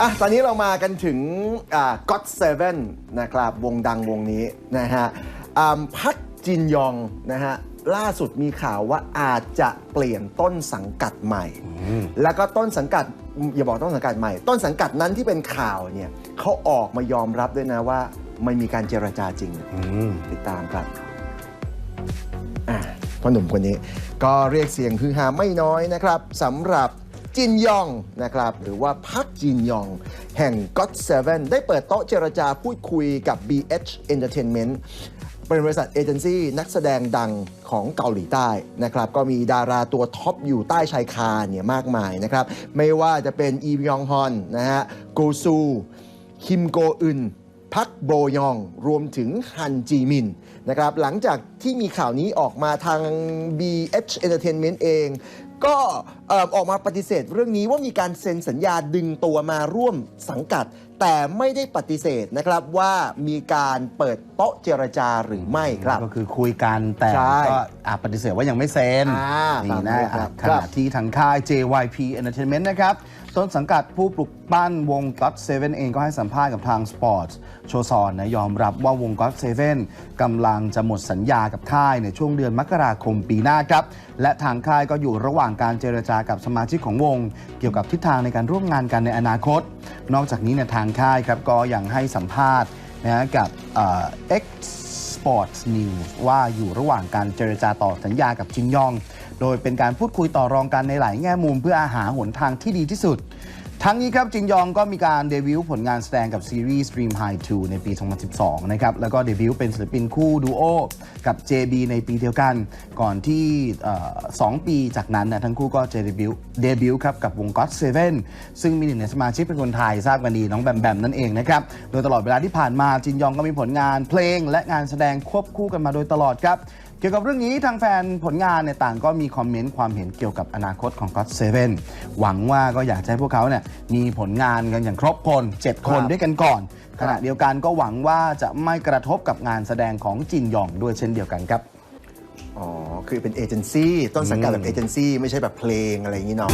อะตอนนี้เรามากันถึงอ่า God Seven นะครับวงดังวงนี้นะฮะอ่าพักจินยองนะฮะล่าสุดมีข่าวว่าอาจจะเปลี่ยนต้นสังกัดใหม่ แล้วก็ต้นสังกัดอย่าบอกต้นสังกัดใหม่ ต้นสังกัดนั้นที่เป็นข่าวเนี่ยเขาออกมายอมรับด้วยนะว่าไม่มีการเจรจาจริงติดตามครับอะพ่อหนุ่มคนนี้ก็เรียกเสียงฮือฮาไม่น้อยนะครับสำหรับ จินยองนะครับหรือว่าพักจินยอง แห่ง God Seven ได้เปิดโต๊ะเจรจาพูดคุยกับ BH Entertainment เป็นบริษัทเอเจนซี่นักแสดงดังของเกาหลีใต้นะครับก็มีดาราตัวท็อปอยู่ใต้ชายคาเนี่ยมากมายนะครับไม่ว่าจะเป็นอีมยองฮอนนะฮะโกซู คิมโกอึนพักโบยอง รวมถึงฮันจีมินนะครับหลังจากที่มีข่าวนี้ออกมาทาง BH Entertainment เอง ก็เอ่อออกมาปฏิเสธเรื่องนี้ว่ามีการเซ็นสัญญาดึงตัวมาร่วมสังกัด แต่ไม่ได้ปฏิเสธนะครับว่ามีการเปิดโต๊ะเจรจาหรือไม่ครับ ก็คือคุยกันแต่ใช่ก็อาจปฏิเสธว่ายังไม่เซ็นอ่านี่นะตามนั้นครับขณะที่ทางค่าย JYP Entertainment นะครับ ต้นสังกัดผู้ปลุกปั้นวง God Seven เองก็ให้สัมภาษณ์กับทาง Sports โชซอนนะยอมรับว่าวง God Seven กำลังจะหมดสัญญากับค่ายในช่วงเดือนมกราคมปีหน้าครับ และทางค่ายก็อยู่ระหว่างการเจรจากับสมาชิกของวง เกี่ยวกับทิศทางในการร่วมงานกันในอนาคต นอกจากนี้เนี่ยทางค่ายครับก็ยังให้สัมภาษณ์นะกับเอ็กสปอร์ตนิวส์ว่าอยู่ระหว่างการเจรจาต่อสัญญากับจินยอง โดยเป็นการพูดคุยต่อรองกันในหลายแง่มุมเพื่อหาหนทางที่ดีที่สุด ทั้งนี้ครับจินยองก็มีการเดบิวต์ผลงานแสดงกับซีรีส์ Dream High 2 ในปี 2012 นะครับ แล้วก็เดบิวต์เป็นศิลปินคู่ดูโอกับ JB ในปีเดียวกัน ก่อนที่เอ่อสองปีจากนั้นนะทั้งคู่ก็จะเดบิวต์เดบิวต์ครับกับวง God Seven ซึ่งมีหนึ่งในสมาชิกเป็นคนไทยทราบกันดีน้องแบมแบมนั่นเองนะครับ โดยตลอดเวลาที่ผ่านมาจินยองก็มีผลงานเพลงและงานแสดงควบคู่กันมาโดยตลอดครับ เกี่ยวกับเรื่องนี้ทางแฟนผลงานเนี่ยต่างก็มีคอมเมนต์ความเห็นเกี่ยวกับอนาคตของ God Seven หวังว่าก็อยากจะให้พวกเขาเนี่ยมีผลงานกันอย่างครบคน 7 คนครับด้วยกันก่อนครัขบณะเดียวกันก็หวังว่าจะไม่กระทบกับงานแสดงของจินยองด้วยเช่นเดียวกันครับอ๋อ คือเป็นเอเจนซี่ต้นสังกัดแบบเอเจนซี่ไม่ใช่แบบเพลงอะไรอย่างนี้เนาะ